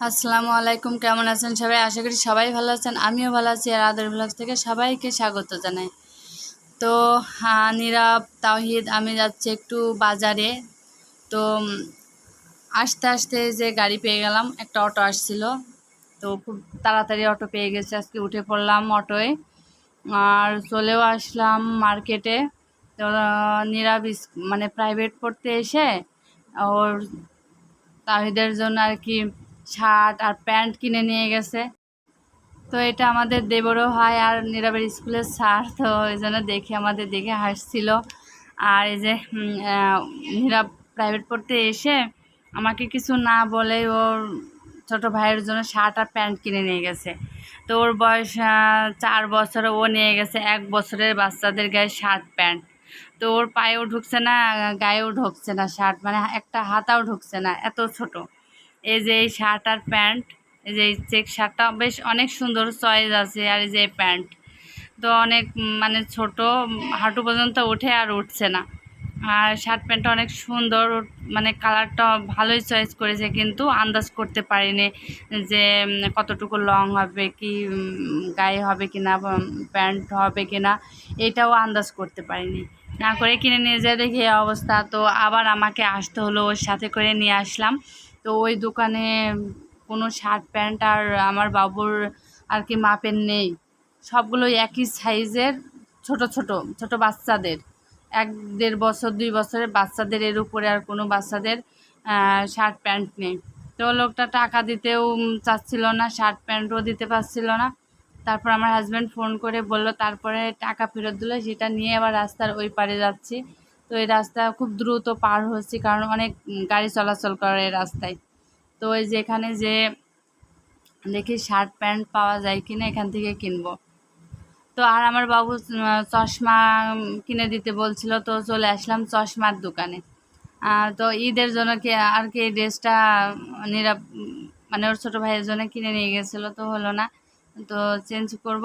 আসসালামু আলাইকুম, কেমন আছেন সবাই? আশা করি সবাই ভালো আছেন, আমিও ভালো আছি আর আদর ব্লগ থেকে সবাইকে স্বাগত জানাই। তো নীরব, তাওহিদ, আমি যাচ্ছি একটু বাজারে। তো আসতে আসতে যে গাড়ি পেয়ে গেলাম, একটা অটো আসছিল। তো, খুব তাড়াতাড়ি অটো পেয়ে গেছে, আজকে উঠে পড়লাম অটোয়। আর চলেও আসলাম মার্কেটে। তো নীরব মানে প্রাইভেট পড়তে এসে, ওর তাহিদের জন্য আর কি শার্ট আর প্যান্ট কিনে নিয়ে গেছে। তো এটা আমাদের দেবরও হয় আর নীরবের স্কুলের স্যার, তো ওই জন্য দেখে আমাদের দেখে হাসছিল। আর এই যে নীরব প্রাইভেট পড়তে এসে আমাকে কিছু না বলে ওর ছোট ভাইয়ের জন্য শার্ট আর প্যান্ট কিনে নিয়ে গেছে। তো ওর বয়স চার বছরে ও নিয়ে গেছে। এক বছরের বাচ্চাদের গায়ে শার্ট, প্যান্ট। তো ওর পায়েও ঢুকছে না, গায়েও ঢুকছে না শার্ট মানে একটা হাতাও ঢুকছে না, এত ছোট। এই যে এই শার্ট আর প্যান্ট, এই যে এই চেক শার্টটা বেশ অনেক সুন্দর চয়েস আছে আর এই যে প্যান্ট। তো অনেক মানে ছোট, হাঁটু পর্যন্ত ওঠে আর উঠছে না। আর শার্ট প্যান্টটা অনেক সুন্দর মানে কালারটা ভালোই চয়েস করেছে কিন্তু আন্দাজ করতে পারিনি যে কতটুকু লং হবে, কি গায়ে হবে কি না প্যান্ট হবে কি না এটাও আন্দাজ করতে পারিনি। না করে কিনে নিয়ে যায় দেখি অবস্থা, তো আবার আমাকে আসতে হলো ওর সাথে করে নিয়ে আসলাম। তো ওই দোকানে কোনো শার্ট প্যান্ট আর আমার বাবুর আর কি মাপের নেই। সবগুলো একই সাইজের ছোট ছোট ছোট বাচ্চাদের। এক দেড় বছর, দুই বছরের বাচ্চাদের, এর উপরে আর কোনো বাচ্চাদের শার্ট প্যান্ট নেই। তো লোকটা টাকা দিতেও চাচ্ছিল না শার্ট প্যান্টও দিতে পারছিল না। তারপর আমার হাজব্যান্ড ফোন করে বলল, তারপরে টাকা ফেরত দিল, সেটা নিয়ে আবার রাস্তার ওই পারে যাচ্ছি। তো এই রাস্তা খুব দ্রুত পার হচ্ছি কারণ অনেক গাড়ি চলাচল করে রাস্তায়। তো ওই যে এখানে যে দেখি শার্ট প্যান্ট পাওয়া যায় কিনা এখান থেকে কিনবো। তো আর আমার বাবু চশমা কিনে দিতে বলছিল, তো চলে আসলাম চশমার দোকানে। তো ঈদের জন্য কি আর কি ড্রেসটা নিরাপ মানে ওর ছোটো ভাইয়ের জন্য কিনে নিয়ে গেছিল, তো হলো না। তো চেঞ্জ করব।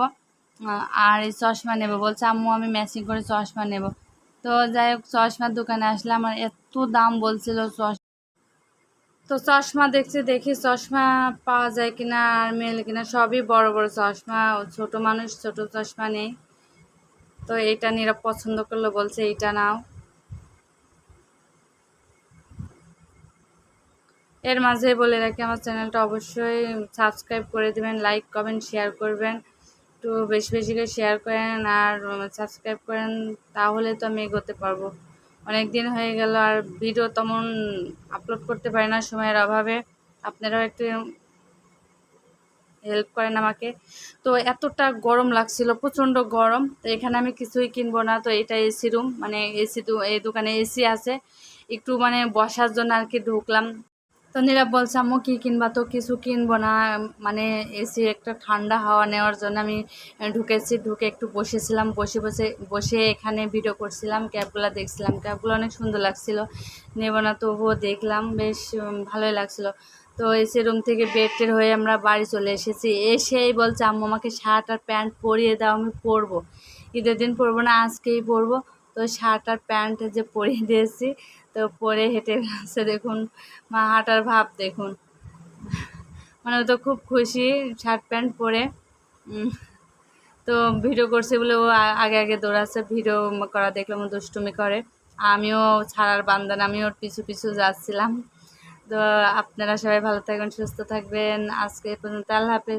আর এই চশমা নেব। বলছে, আম্মু, আমি ম্যাচিং করে চশমা নেব। তো যাই হোক চশমার দোকানে আসলাম আর এত দাম বলছিল চশমা তো চশমা দেখছি, দেখি চশমা পাওয়া যায় কিনা আর মেলে কিনা, সবই বড় বড় চশমা ছোট মানুষ, ছোট চশমা নেই। তো এইটা নিরা পছন্দ করল, বলছে এইটা নাও। এর মাঝে বলে রাখি, আমার চ্যানেলটা অবশ্যই সাবস্ক্রাইব করে দিবেন, লাইক, কমেন্ট, শেয়ার করবেন। একটু বেশি বেশি করে শেয়ার করেন আর সাবস্ক্রাইব করেন, তাহলে তো আমি এগোতে পারব। অনেক দিন হয়ে গেল আর ভিডিও তেমন আপলোড করতে পারি না সময়ের অভাবে। আপনারাও একটু হেল্প করেন আমাকে। তো এতটা গরম লাগছিল, প্রচণ্ড গরম। তো এখানে আমি কিছুই কিনবো না, তো এটা এসি রুম মানে এসি এই দোকানে এসি আছে। একটু মানে বসার জন্য আর কি ঢুকলাম। তো নীরব বলছে, আম্মু, কী কিনবা? তো কিছু কিনবো না। মানে এসি একটা ঠান্ডা হাওয়া নেওয়ার জন্য আমি ঢুকেছি। ঢুকে একটু বসেছিলাম। বসে বসে বসে এখানে ভিডিও করছিলাম ক্যাবগুলো দেখছিলাম। ক্যাবগুলো অনেক সুন্দর লাগছিল। নেব না, তবুও দেখলাম। বেশ ভালোই লাগছিল। তো এসি রুম থেকে বেড টেড হয়ে আমরা বাড়ি চলে এসেছি। এসেই বলছে, আম্মু, আমাকে শার্ট আর প্যান্ট পরিয়ে দাও, আমি পরবো। ঈদের দিন পরবো না, আজকেই পরবো। তো শার্ট আর প্যান্ট যে পরে দিয়েছি, তো পরে হেঁটে গেছে দেখুন, মা হাঁটার ভাব দেখুন। মানে ও তো খুব খুশি শার্ট প্যান্ট পরে। তো ভিডিও করছে বলে ও আগে আগে দৌড়াচ্ছে, ভিডিও করা দেখলাম দুষ্টুমি করে। আমিও ছাড়ার বান্দান আমি ওর পিছু পিছু যাচ্ছিলাম। তো আপনারা সবাই ভালো থাকবেন, সুস্থ থাকবেন। আজকে পর্যন্ত, আল্লাহ হাফেজ।